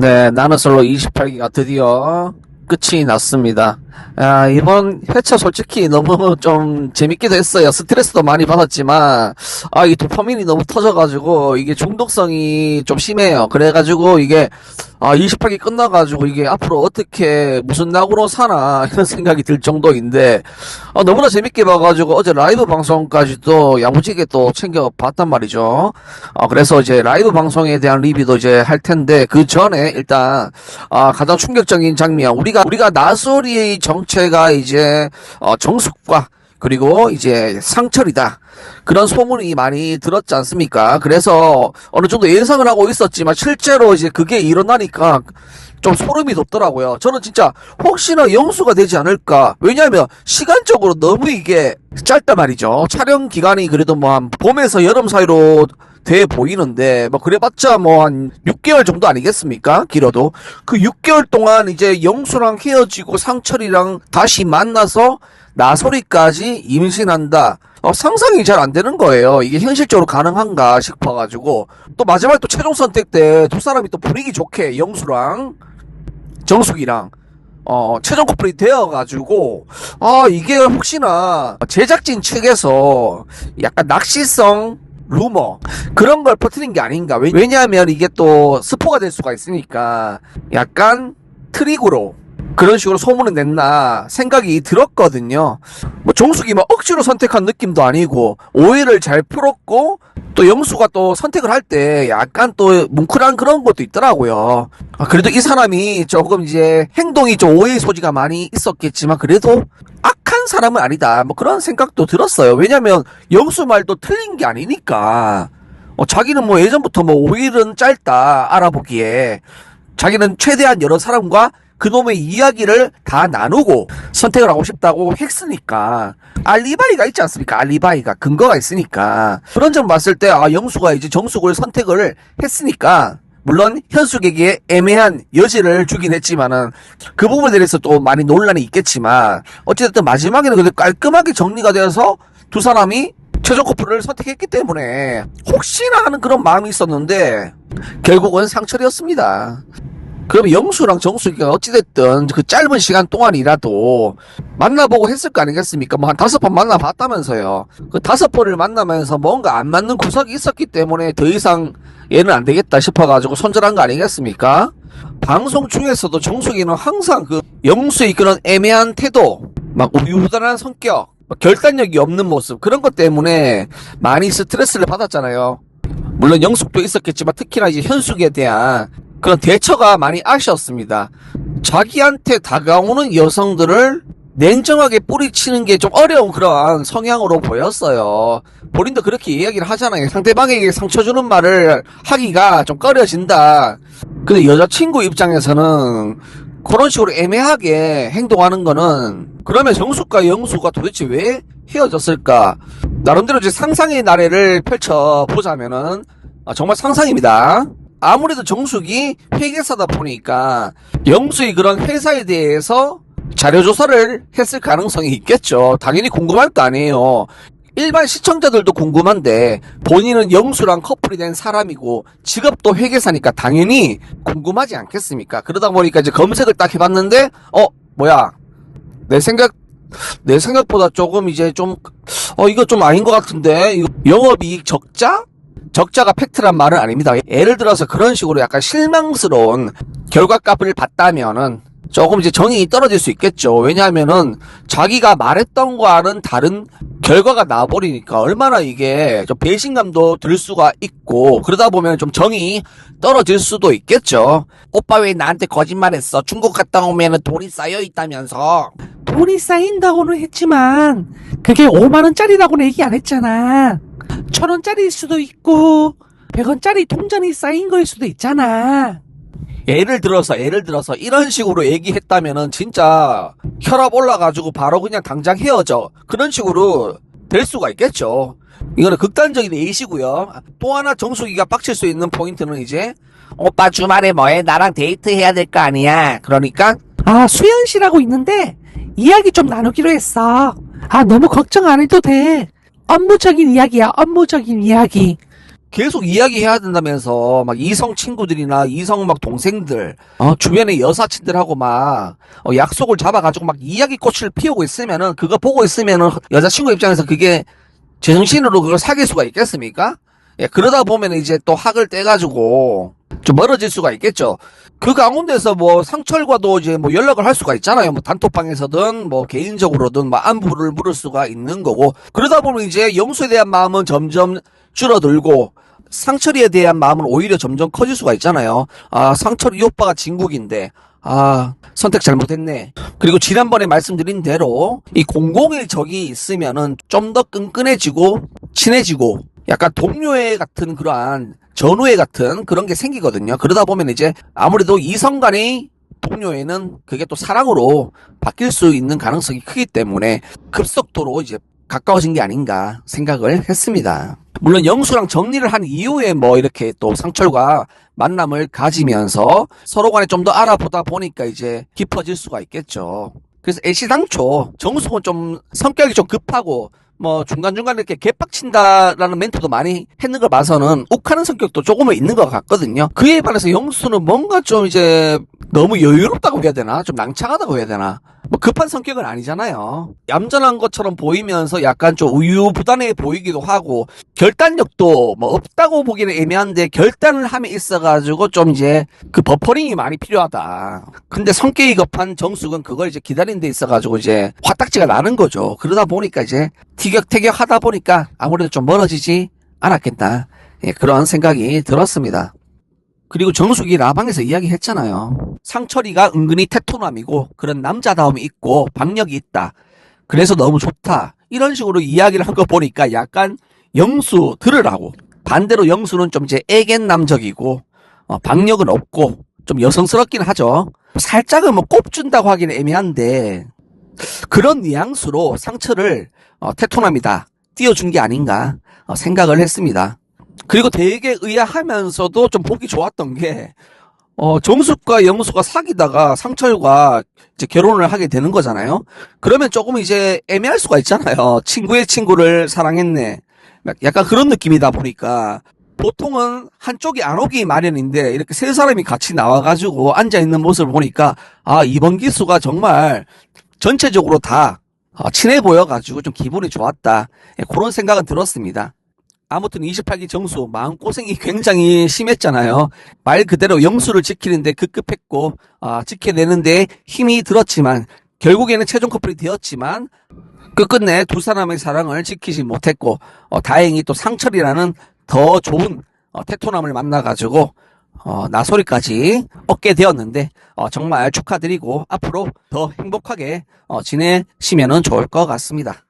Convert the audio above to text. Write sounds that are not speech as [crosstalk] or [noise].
네, 나는 솔로 28기가 드디어 끝이 났습니다. 아, 이번 회차 솔직히 너무 좀 재밌기도 했어요. 스트레스도 많이 받았지만, 아, 이 도파민이 너무 터져가지고, 이게 중독성이 좀 심해요. 그래가지고, 이게, 아, 28기 끝나가지고, 이게 앞으로 어떻게, 무슨 낙으로 사나, [laughs] 이런 생각이 들 정도인데, 아, 너무나 재밌게 봐가지고, 어제 라이브 방송까지도 야무지게 또 챙겨봤단 말이죠. 아, 그래서 이제 라이브 방송에 대한 리뷰도 이제 할 텐데, 그 전에 일단, 아, 가장 충격적인 장면, 우리가, 우리가 나소리의 정체가 이제, 어, 정숙과, 그리고 이제 상철이다. 그런 소문이 많이 들었지 않습니까? 그래서 어느 정도 예상을 하고 있었지만 실제로 이제 그게 일어나니까 좀 소름이 돋더라고요. 저는 진짜 혹시나 영수가 되지 않을까. 왜냐하면 시간적으로 너무 이게 짧단 말이죠. 촬영 기간이 그래도 뭐 한 봄에서 여름 사이로 돼 보이는데 뭐 그래봤자 뭐 한 6개월 정도 아니겠습니까? 길어도 그 6개월 동안 이제 영수랑 헤어지고 상철이랑 다시 만나서 나소리까지 임신한다. 어, 상상이 잘 안 되는 거예요. 이게 현실적으로 가능한가 싶어가지고 또 마지막에 또 최종 선택 때 두 사람이 또 분위기 좋게 영수랑 정숙이랑 어, 최종 커플이 되어가지고, 아, 이게 혹시나 제작진 측에서 약간 낚시성 루머, 그런 걸 퍼뜨린 게 아닌가. 왜- 왜냐하면 이게 또 스포가 될 수가 있으니까, 약간 트릭으로 그런 식으로 소문을 냈나 생각이 들었거든요. 뭐 종숙이 막 억지로 선택한 느낌도 아니고, 오해를 잘 풀었고, 또 영수가 또 선택을 할 때 약간 또 뭉클한 그런 것도 있더라고요. 아, 그래도 이 사람이 조금 이제 행동이 좀 오해의 소지가 많이 있었겠지만 그래도 악한 사람은 아니다. 뭐 그런 생각도 들었어요. 왜냐면 영수 말도 틀린 게 아니니까. 어, 자기는 뭐 예전부터 뭐 5일은 짧다 알아보기에 자기는 최대한 여러 사람과 그놈의 이야기를 다 나누고 선택을 하고 싶다고 했으니까 알리바이가 있지 않습니까? 알리바이가 근거가 있으니까 그런 점 봤을 때 아 영수가 이제 정숙을 선택을 했으니까 물론 현숙에게 애매한 여지를 주긴 했지만은 그 부분에 대해서 또 많이 논란이 있겠지만 어쨌든 마지막에는 그래도 깔끔하게 정리가 되어서 두 사람이 최종 커플을 선택했기 때문에 혹시나 하는 그런 마음이 있었는데 결국은 상철이었습니다. 그럼 영수랑 정수기가 어찌됐든 그 짧은 시간 동안이라도 만나보고 했을 거 아니겠습니까? 뭐 한 다섯 번 만나봤다면서요. 그 다섯 번을 만나면서 뭔가 안 맞는 구석이 있었기 때문에 더 이상 얘는 안 되겠다 싶어가지고 손절한 거 아니겠습니까? 방송 중에서도 정수기는 항상 그 영수의 그런 애매한 태도, 막 우유부단한 성격, 막 결단력이 없는 모습 그런 것 때문에 많이 스트레스를 받았잖아요. 물론 영숙도 있었겠지만 특히나 이제 현숙에 대한 그런 대처가 많이 아쉬웠습니다. 자기한테 다가오는 여성들을 냉정하게 뿌리치는 게 좀 어려운 그런 성향으로 보였어요. 본인도 그렇게 이야기를 하잖아요. 상대방에게 상처 주는 말을 하기가 좀 꺼려진다. 근데 여자친구 입장에서는 그런 식으로 애매하게 행동하는 거는 그러면 정숙과 영수가 도대체 왜 헤어졌을까? 나름대로 이제 상상의 나래를 펼쳐 보자면은 아, 정말 상상입니다. 아무래도 정숙이 회계사다 보니까 영수의 그런 회사에 대해서 자료 조사를 했을 가능성이 있겠죠. 당연히 궁금할 거 아니에요. 일반 시청자들도 궁금한데 본인은 영수랑 커플이 된 사람이고 직업도 회계사니까 당연히 궁금하지 않겠습니까? 그러다 보니까 이제 검색을 딱 해봤는데 어 뭐야 내 생각 내 생각보다 조금 이제 좀 어 이거 좀 아닌 것 같은데 이거 영업이익 적자? 적자가 팩트란 말은 아닙니다. 예를 들어서 그런 식으로 약간 실망스러운 결과값을 봤다면은 조금 이제 정이 떨어질 수 있겠죠. 왜냐하면은 자기가 말했던 거와는 다른 결과가 나와버리니까 얼마나 이게 좀 배신감도 들 수가 있고 그러다 보면 좀 정이 떨어질 수도 있겠죠. 오빠 왜 나한테 거짓말했어? 중국 갔다 오면은 돈이 쌓여 있다면서. 돈이 쌓인다고는 했지만 그게 5만 원짜리라고는 얘기 안 했잖아. 천 원짜리일 수도 있고 100원짜리 통장이 쌓인 거일 수도 있잖아. 예를 들어서 예를 들어서 이런 식으로 얘기했다면은 진짜 혈압 올라가지고 바로 그냥 당장 헤어져 그런 식으로 될 수가 있겠죠. 이거는 극단적인 예시고요. 또 하나 정수기가 빡칠 수 있는 포인트는 이제 오빠 주말에 뭐해 나랑 데이트 해야 될 거 아니야. 그러니까 아 수현 씨라고 있는데 이야기 좀 나누기로 했어. 아 너무 걱정 안 해도 돼. 업무적인 이야기야 업무적인 이야기. 계속 이야기해야 된다면서 막 이성 친구들이나 이성 막 동생들 어, 주변의 여사친들하고 막 어, 약속을 잡아가지고 막 이야기 꽃을 피우고 있으면은 그거 보고 있으면은 여자친구 입장에서 그게 제정신으로 그걸 사귈 수가 있겠습니까? 예, 그러다 보면 이제 또 학을 떼가지고 좀 멀어질 수가 있겠죠. 그 가운데서 뭐 상철과도 이제 뭐 연락을 할 수가 있잖아요. 뭐 단톡방에서든 뭐 개인적으로든 뭐 안부를 물을 수가 있는 거고 그러다 보면 이제 영수에 대한 마음은 점점 줄어들고 상철이에 대한 마음은 오히려 점점 커질 수가 있잖아요. 아 상철이 이 오빠가 진국인데 아 선택 잘못했네. 그리고 지난번에 말씀드린 대로 이 공공의 적이 있으면은 좀 더 끈끈해지고 친해지고 약간 동료애 같은 그러한 전우애 같은 그런 게 생기거든요. 그러다 보면 이제 아무래도 이성 간의 동료애는 그게 또 사랑으로 바뀔 수 있는 가능성이 크기 때문에 급속도로 이제 가까워진 게 아닌가 생각을 했습니다. 물론 영수랑 정리를 한 이후에 뭐 이렇게 또 상철과 만남을 가지면서 서로 간에 좀 더 알아보다 보니까 이제 깊어질 수가 있겠죠. 그래서 애시당초 정수는 좀 성격이 좀 급하고 뭐 중간중간 이렇게 개빡친다라는 멘트도 많이 했는 걸 봐서는 욱하는 성격도 조금은 있는 것 같거든요. 그에 반해서 영수는 뭔가 좀 이제 너무 여유롭다고 해야 되나? 좀 낭창하다고 해야 되나? 뭐 급한 성격은 아니잖아요. 얌전한 것처럼 보이면서 약간 좀 우유부단해 보이기도 하고 결단력도 뭐 없다고 보기는 애매한데 결단을 함에 있어 가지고 좀 이제 그 버퍼링이 많이 필요하다. 근데 성격이 급한 정숙은 그걸 이제 기다리는 데 있어 가지고 이제 화딱지가 나는 거죠. 그러다 보니까 이제 티격태격 하다 보니까 아무래도 좀 멀어지지 않았겠다. 예, 그런 생각이 들었습니다. 그리고 정숙이 라방에서 이야기했잖아요. 상철이가 은근히 테토남이고 그런 남자다움이 있고 박력이 있다. 그래서 너무 좋다. 이런 식으로 이야기를 한 거 보니까 약간 영수 들으라고. 반대로 영수는 좀 이제 애견남적이고 어, 박력은 없고 좀 여성스럽긴 하죠. 살짝은 뭐 꼽준다고 하기는 애매한데 그런 뉘앙스로 상처를 어, 테토남이다 띄워준 게 아닌가 어, 생각을 했습니다. 그리고 되게 의아하면서도 좀 보기 좋았던 게, 어, 정숙과 영수가 사귀다가 상철과 이제 결혼을 하게 되는 거잖아요? 그러면 조금 이제 애매할 수가 있잖아요. 친구의 친구를 사랑했네. 약간 그런 느낌이다 보니까, 보통은 한쪽이 안 오기 마련인데, 이렇게 세 사람이 같이 나와가지고 앉아있는 모습을 보니까, 아, 이번 기수가 정말 전체적으로 다 어, 친해 보여가지고 좀 기분이 좋았다. 예, 그런 생각은 들었습니다. 아무튼 28기 정수 마음고생이 굉장히 심했잖아요. 말 그대로 영수를 지키는데 급급했고 아, 지켜내는데 힘이 들었지만 결국에는 최종 커플이 되었지만 끝끝내 두 사람의 사랑을 지키지 못했고 어, 다행히 또 상철이라는 더 좋은 어, 테토남을 만나가지고 어, 나소리까지 얻게 되었는데 어, 정말 축하드리고 앞으로 더 행복하게 어, 지내시면 좋을 것 같습니다.